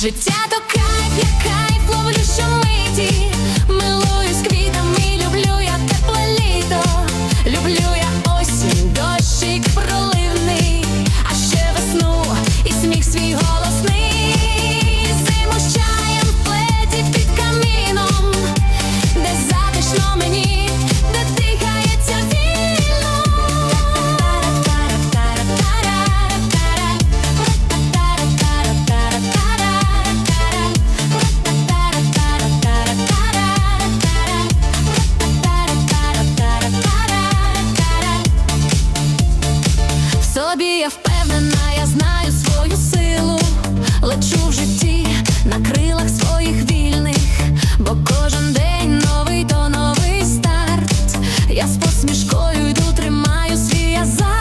Життя то кайф, я кайф ловлю щомиті Собі. Я впевнена, я знаю свою силу, лечу в житті на крилах своїх вільних, бо кожен день новий то новий старт. Я з посмішкою йду, тримаю свій азарт.